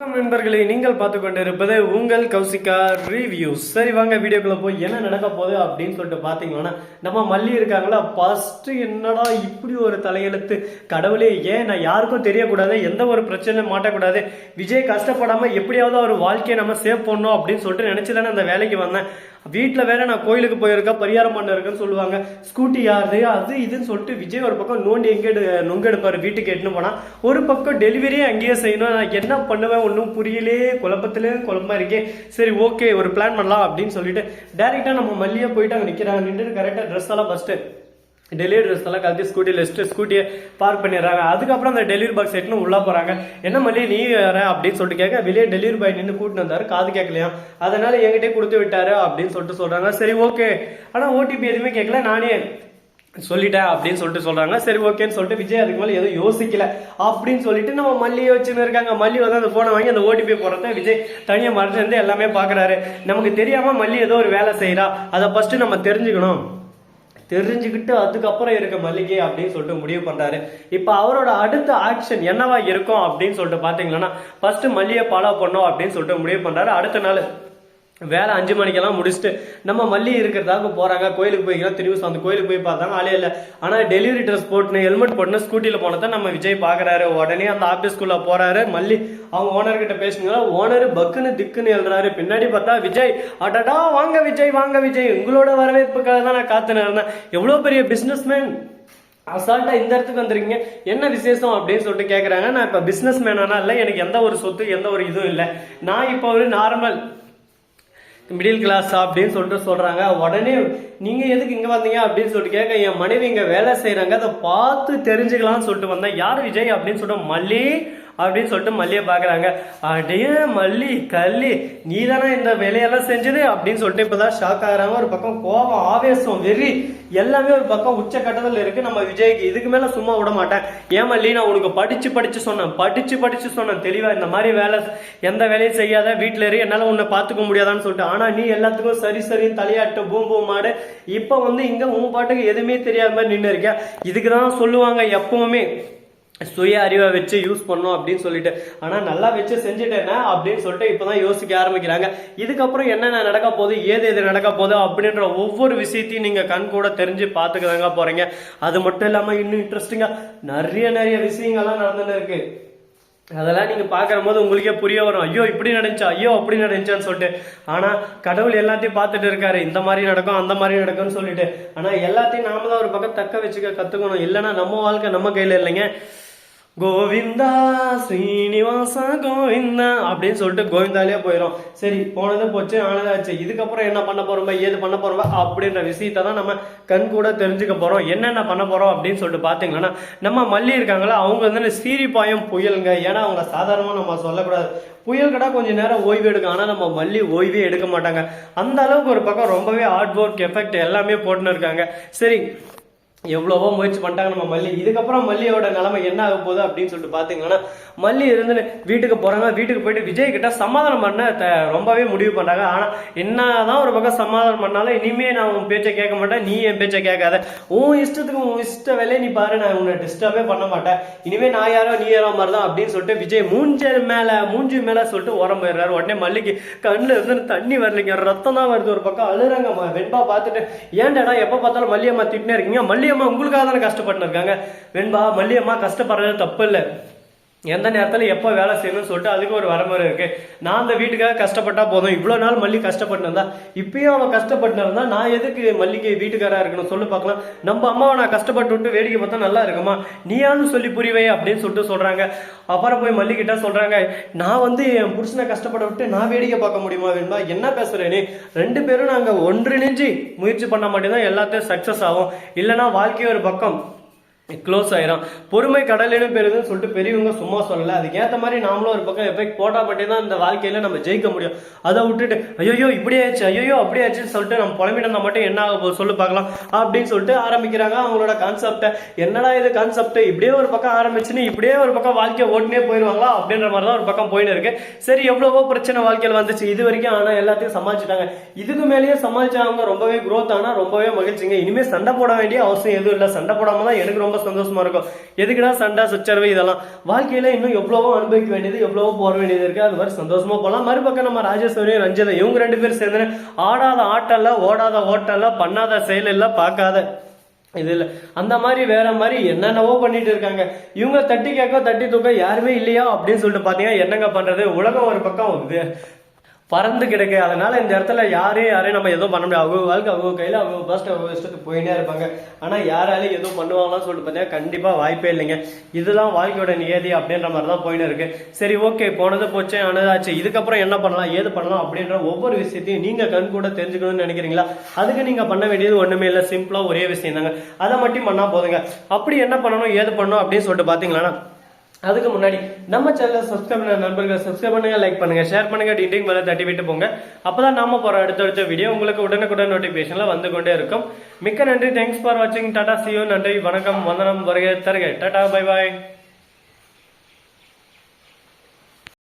நண்பர்களே நீங்கள் பார்த்து கொண்டிருப்பது உங்கள் கௌசிகா ரிவ்யூ சரி வாங்க வீடியோக்குள்ள போய் என்ன நடக்க போகுது அப்படின்னு சொல்லிட்டு பார்த்தீங்கன்னா நம்ம மல்லி இருக்காங்களா? ஃபர்ஸ்ட் என்னடா இப்படி ஒரு தலையெழுத்து? கடவுளே ஏன் நான் யாருக்கும் தெரியக்கூடாது? எந்த ஒரு பிரச்சனையும் மாட்டக்கூடாது. விஜய் கஷ்டப்படாமல் எப்படியாவது ஒரு வாழ்க்கையை நம்ம சேவ் பண்ணணும் அப்படின்னு சொல்லிட்டு நினச்சி தானே அந்த வேலைக்கு வந்தேன். வீட்டில் வேற நான் கோயிலுக்கு போயிருக்கேன் பரிகாரம் பண்ண இருக்கேன்னு சொல்லுவாங்க. ஸ்கூட்டி யாரு அது இதுன்னு சொல்லிட்டு விஜய் ஒரு பக்கம் நோண்டி எங்கே நொங்கெடுப்பார் வீட்டுக்கு எட்டுன்னு போனால் ஒரு பக்கம் டெலிவரியே அங்கேயே செய்யணும். நான் என்ன பண்ணுவேன் ஒன்றும் புரியலே குழப்பத்திலே குழப்பமா இருக்கேன். சரி ஓகே ஒரு பிளான் பண்ணலாம் அப்படின்னு சொல்லிட்டு டேரெக்டாக நம்ம மல்லியே போயிட்டு அங்கே நிற்கிறாங்க நின்று கரெக்டாக ட்ரெஸ் எல்லாம் ஃபஸ்ட்டு டெலிவரி ட்ரெஸ் எல்லாம் கழட்டி ஸ்கூட்டியில் வச்சுட்டு ஸ்கூட்டியை பார்க் பண்ணிடுறாங்க. அதுக்கப்புறம் அந்த டெலிவரி பாக்ஸ் எடுத்துன்னு உள்ளே போகிறாங்க என்ன மல்லி நீ வேற அப்படின்னு சொல்லிட்டு கேட்க வெளியே டெலிவரி பாய் நின்று கூட்டின்னு வந்தாரு. காது கேட்கலையா? அதனால என்கிட்டே கொடுத்து விட்டாரு அப்படின்னு சொல்லிட்டு சொல்கிறாங்க சரி ஓகே ஆனால் ஓடிபி எதுவுமே கேட்கல. நானே சொல்லிட்டேன் அப்படின்னு சொல்லிட்டு சொல்றாங்க. சரி ஓகேன்னு சொல்லிட்டு விஜய் அதுக்கு மேலே எதுவும் யோசிக்கல. அப்படின்னு சொல்லிட்டு நம்ம மல்லியை வச்சுன்னு இருக்காங்க. மல்லி வந்து அந்த போனை வாங்கி அந்த ஓடிபி போறத விஜய் தனியாக மறைச்சு எல்லாமே பாக்குறாரு. நமக்கு தெரியாம மல்லி ஏதோ ஒரு வேலை செய்யறா அதை ஃபர்ஸ்ட் நம்ம தெரிஞ்சுக்கணும். தெரிஞ்சுக்கிட்டு அதுக்கப்புறம் இருக்க மல்லிகை அப்படின்னு சொல்லிட்டு முடிவு பண்றாரு. இப்போ அவரோட அடுத்த ஆக்ஷன் என்னவா இருக்கும் அப்படின்னு சொல்லிட்டு பாத்தீங்கன்னா ஃபர்ஸ்ட் மல்லியை ஃபாலோ பண்ணோம் அப்படின்னு சொல்லிட்டு முடிவு பண்றாரு. அடுத்த நாள் வேலை அஞ்சு மணிக்கெல்லாம் முடிச்சுட்டு நம்ம மல்லி இருக்கிறதாக போறாங்க. கோயிலுக்கு போய்க்கலாம் திரும்பி அந்த கோயிலுக்கு போய் பார்த்தாங்க ஆளே இல்லை. ஆனா டெலிவரி ட்ரெஸ் போட்டுன்னு ஹெல்மெட் போட்டுன்னு ஸ்கூட்டியில் போனதை நம்ம விஜய் பாக்குறாரு உடனே அந்த ஆபீஸ்க்குள்ள போறாரு. மல்லி அவங்க ஓனர் கிட்ட ஓனர் பக்குன்னு திக்குன்னு எழுதுறாரு. பின்னாடி பார்த்தா விஜய் அடடா வாங்க விஜய் வாங்க விஜய். உங்களோட வரவேற்புக்காக தான் நான் காத்துன்னு இருந்தேன். எவ்வளவு பெரிய பிஸ்னஸ்மேன் அசால்ட்டா இந்த இடத்துக்கு வந்திருக்கீங்க. என்ன விசேஷம்? அப்படின்னு சொல்லிட்டு கேக்குறாங்க. நான் இப்ப பிசினஸ் மேனானா இல்லை. எனக்கு எந்த ஒரு சொத்து எந்த ஒரு இதுவும் இல்லை. நான் இப்போ ஒரு நார்மல் மிடில் கிளாஸ் அப்படின்னு சொல்லிட்டு சொல்கிறாங்க உடனே நீங்கள் எதுக்கு இங்கே வந்தீங்க அப்படின்னு சொல்லிட்டு கேட்க என் மனைவி இங்கே வேலை செய்கிறாங்க அதை பார்த்து தெரிஞ்சுக்கலாம்னு சொல்லிட்டு வந்தேன் யார் விஜய் அப்படின்னு சொல்லிட்டு மல்லி அப்படின்னு சொல்லிட்டு மல்லியை பார்க்குறாங்க. அடைய மல்லி கல்லி நீ தானே இந்த வேலையெல்லாம் செஞ்சது? அப்படின்னு சொல்லிட்டு இப்போதான் ஷாக் ஆகுறாங்க. ஒரு பக்கம் கோபம் ஆவேசம் வெறி எல்லாமே ஒரு பக்கம் உச்ச கட்டத்தில் இருக்கு. நம்ம விஜய்க்கு இதுக்கு மேல சும்மா விட மாட்டேன். ஏன் மல்லி நான் உனக்கு படிச்சு படிச்சு சொன்னேன். படிச்சு படிச்சு சொன்னேன். தெளிவா இந்த மாதிரி வேலை எந்த வேலையும் செய்யாத வீட்டில் இரு. என்னால் உன்னை பார்த்துக்க முடியாதான்னு சொல்லிட்டு. ஆனா நீ எல்லாத்துக்கும் சரி சரி தலையாட்டு பூம் பூம் மாடு இப்போ வந்து இங்க உன் பாட்டுக்கு எதுவுமே தெரியாத மாதிரி நின்று இருக்கியா? இதுக்கு தான் சொல்லுவாங்க எப்பவுமே. சுய அறிவை வச்சு யூஸ் பண்ணோம் அப்படின்னு சொல்லிட்டு. ஆனால் நல்லா வச்சு செஞ்சுட்டேன்னா அப்படின்னு சொல்லிட்டு இப்போதான் யோசிக்க ஆரம்பிக்கிறாங்க. இதுக்கப்புறம் என்னென்ன நடக்க போகுது ஏது எது நடக்க போகுது அப்படின்ற ஒவ்வொரு விஷயத்தையும் நீங்கள் கண் கூட தெரிஞ்சு பாத்துக்கதாங்க போகிறீங்க அது மட்டும் இல்லாமல் இன்னும் இன்ட்ரெஸ்டிங்காக நிறைய நிறைய விஷயங்கள்லாம் நடந்துன்னு இருக்கு. அதெல்லாம் நீங்கள் பாக்குற போது உங்களுக்கே புரிய வரும். ஐயோ இப்படி நடந்துச்சா? ஐயோ அப்படி நடந்துச்சான்னு சொல்லிட்டு. ஆனால் கடவுள் எல்லாத்தையும் பார்த்துட்டு இருக்காரு. இந்த மாதிரி நடக்கும் அந்த மாதிரி நடக்கும்னு சொல்லிட்டு. ஆனால் எல்லாத்தையும் நாம தான் ஒரு பக்கம் தக்க வச்சுக்க கற்றுக்கணும் இல்லைன்னா நம்ம வாழ்க்கை நம்ம கையில் இல்லைங்க. கோவிந்தா ஸ்ரீனிவாசா கோவிந்தா அப்படின்னு சொல்லிட்டு கோவிந்தாலே போயிடும் சரி போனது போச்சு ஆனதாச்சு. இதுக்கப்புறம் என்ன பண்ண போறோம் ஏது பண்ண போறோம் அப்படின்ற விஷயத்தை தான் நம்ம கண் கூட தெரிஞ்சுக்க போறோம். என்னென்ன பண்ண போறோம் அப்படின்னு சொல்லிட்டு பாத்தீங்கன்னா நம்ம மல்லி இருக்காங்களா அவங்க வந்து சீரிப்பாயம் புயலுங்க. ஏன்னா அவங்க சாதாரணமா நம்ம சொல்லக்கூடாது. புயல் கடா கொஞ்சம் நேரம் ஓய்வு எடுக்கும். ஆனால் நம்ம மல்லி ஓய்வே எடுக்க மாட்டாங்க. அந்த அளவுக்கு ஒரு பக்கம் ரொம்பவே ஹார்ட் ஒர்க் எஃபெக்ட் எல்லாமே போட்டுன்னு இருக்காங்க. சரி எவ்வளவோ முயற்சி பண்ணிட்டாங்க நம்ம மல்லி. இதுக்கப்புறம் மல்லியோட நிலைமை என்ன ஆக போகுது அப்படின்னு சொல்லிட்டு பாத்தீங்கன்னா மல்லி இருந்து வீட்டுக்கு போறாங்க. வீட்டுக்கு போயிட்டு விஜய் கிட்ட சமாதானம் பண்ண ரொம்பவே முடிவு பண்றாங்க. ஆனா என்னதான் ஒரு பக்கம் சமாதானம் பண்ணாலும் இனிமே நான் உன் பேச்சை கேட்க மாட்டேன். நீ என் பேச்சை கேட்காத. உன் இஷ்டத்துக்கு உன் இஷ்ட வேலையை நீ பாரு. நான் உன்னை டிஸ்டர்பே பண்ண மாட்டேன். இனிமே நான் யாரோ நீ யாரோ மாதிரி தான் அப்படின்னு சொல்லிட்டு விஜய் மூஞ்ச மேல மூஞ்சி மேல சொல்லிட்டு உரம் போயிடுறாரு. உடனே மல்லிக்கு கண்ணுல இருந்து தண்ணி வரலைங்க. ரத்தம் தான் வருது ஒரு பக்கம். அழுறாங்க. வெண்பா பார்த்துட்டு ஏன்டா எப்ப பார்த்தாலும் மல்லியம்மா திட்டினே இருக்கீங்க? மல்லியம்மா உங்களுக்காக தானே கஷ்டப்பட்டு இருக்காங்க. வெண்பா மல்லியம்மா கஷ்டப்படுறது தப்பு இல்லை. எந்த நேரத்தில் எப்போ வேலை செய்யணும்னு சொல்லிட்டு அதுக்கு ஒரு வரமுறை இருக்குது நான் அந்த வீட்டுக்காக கஷ்டப்பட்டா போதும். இவ்வளோ நாள் மல்லி கஷ்டப்பட்டுருந்தா இப்பயும் அவன் கஷ்டப்பட்டுருந்தா நான் எதுக்கு மல்லிகை வீட்டுக்காராக இருக்கணும் சொல்லி பார்க்கலாம். நம்ம அம்மாவை நான் கஷ்டப்பட்டு விட்டு வேடிக்கை பார்த்தா நல்லா இருக்குமா? நீயாவது சொல்லி புரிவை அப்படின்னு சொல்லிட்டு சொல்கிறாங்க அப்புறம் போய் மல்லிகிட்ட சொல்கிறாங்க நான் வந்து என் புருஷனை கஷ்டப்பட விட்டு நான் வேடிக்கை பார்க்க முடியுமா வேணுமா? என்ன பேசுறேனே ரெண்டு பேரும் நாங்கள் ஒன்றிணைஞ்சு முயற்சி பண்ண மட்டும்தான் எல்லாத்தையும் சக்சஸ் ஆகும். இல்லைன்னா வாழ்க்கையை ஒரு பக்கம். க்ளோஸ் ஆயிரும். பொறுமை கடலினு பெறுதுன்னு சொல்லிட்டு பெரியவங்க சும்மா சொல்லல. அதுக்கேற்ற மாதிரி நாமளும் ஒரு பக்கம் எஃபெக்ட் போட்டா மட்டும் தான் இந்த வாழ்க்கையில நம்ம ஜெயிக்க முடியும். அதை விட்டுட்டு ஐயோ இப்படி ஆச்சு ஐயோ அப்படி ஆச்சுன்னு சொல்லிட்டு நம்ம புலம்பிட்டு மட்டும் என்ன ஆக போகுது? சொல்லு பார்க்கலாம். அப்படின்னு சொல்லிட்டு ஆரம்பிக்கிறாங்க அவங்களோட கான்செப்டை என்னடா இது கான்செப்ட் இப்படியே ஒரு பக்கம் ஆரம்பிச்சுன்னு இப்படியே ஒரு பக்கம் வாழ்க்கையை ஓட்டுனே போயிருவாங்களா? அப்படின்ற மாதிரி தான் ஒரு பக்கம் போயின்னு இருக்கு. சரி எவ்வளவோ பிரச்சனை வாழ்க்கையில் வந்துச்சு. இது வரைக்கும் ஆனா எல்லாத்தையும் சமாளிச்சுட்டாங்க. இதுக்கு மேலேயே சமாளிச்சவங்க ரொம்பவே க்ரோத் ஆனா ரொம்பவே மகிழ்ச்சிங்க. இனிமே சண்டை போட வேண்டிய அவசியம் எதுவும் இல்லை. சண்டை போடாம தான் எனக்கு ரொம்ப ரொம்ப சந்தோஷமா இருக்கும். எதுக்குடா சண்டை சச்சரவு இதெல்லாம்? வாழ்க்கையில இன்னும் எவ்வளவோ அனுபவிக்க வேண்டியது எவ்வளவோ போற வேண்டியது இருக்கு. அது மாதிரி சந்தோஷமா போகலாம் மறுபக்கம் நம்ம ராஜேஸ்வரியும் ரஞ்சிதா இவங்க ரெண்டு பேரும் சேர்ந்து ஆடாத ஆட்டல்ல ஓடாத ஓட்டல்ல பண்ணாத செயல் எல்லாம் பார்க்காத இது இல்ல அந்த மாதிரி வேற மாதிரி என்னென்னவோ பண்ணிட்டு இருக்காங்க. இவங்க தட்டி கேட்க தட்டி தூக்க யாருமே இல்லையா அப்படின்னு சொல்லிட்டு பாத்தீங்கன்னா என்னங்க பண்றது? உலகம் ஒரு பக்கம் பறந்து கிடக்கு. அதனால இந்த இடத்துல யாரையும் யாரையும் நம்ம எதுவும் பண்ண முடியாது. அவங்க வாழ்க்கை அவங்க கையில அவங்க ஃபர்ஸ்ட் அவங்க இஷ்டத்துக்கு போயினே இருப்பாங்க. ஆனா யாராலையும் எதுவும் பண்ணுவாங்களான்னு சொல்லிட்டு பார்த்தீங்கன்னா கண்டிப்பா வாய்ப்பே இல்லைங்க. இதுதான் வாழ்க்கையோட நியதி அப்படின்ற மாதிரி தான் போயின்னு இருக்கு. சரி ஓகே போனது போச்சு ஆனதாச்சு. இதுக்கப்புறம் என்ன பண்ணலாம் ஏது பண்ணலாம் அப்படின்ற ஒவ்வொரு விஷயத்தையும் நீங்க கண் கூட தெரிஞ்சுக்கணும்னு நினைக்கிறீங்களா? அதுக்கு நீங்க பண்ண வேண்டியது ஒண்ணுமே இல்லை. சிம்பிளா ஒரே விஷயம் தாங்க அதை மட்டும் பண்ணா போதுங்க. அப்படி என்ன பண்ணணும் ஏது பண்ணணும் அப்படின்னு சொல்லிட்டு பாத்தீங்களா அதுக்கு முன்னாடி நம்ம சேனலை சப்ஸ்கிரைப் பண்ண நண்பர்கள் சப்ஸ்கிரைப் பண்ணுங்க லைக் பண்ணுங்க ஷேர் பண்ணுங்க டீட்டிங் மேலே தட்டி விட்டு போங்க. அப்பதான் நாம போற அடுத்தடுத்த வீடியோ உங்களுக்கு உடனுக்குடன் நோட்டிபிகேஷன்ல வந்து கொண்டே இருக்கும். மிக்க நன்றி. தேங்க்ஸ் ஃபார் வாட்சிங் டாடா சியோ நன்றி. வணக்கம். வந்தனம். வருகை தருக. Tata bye bye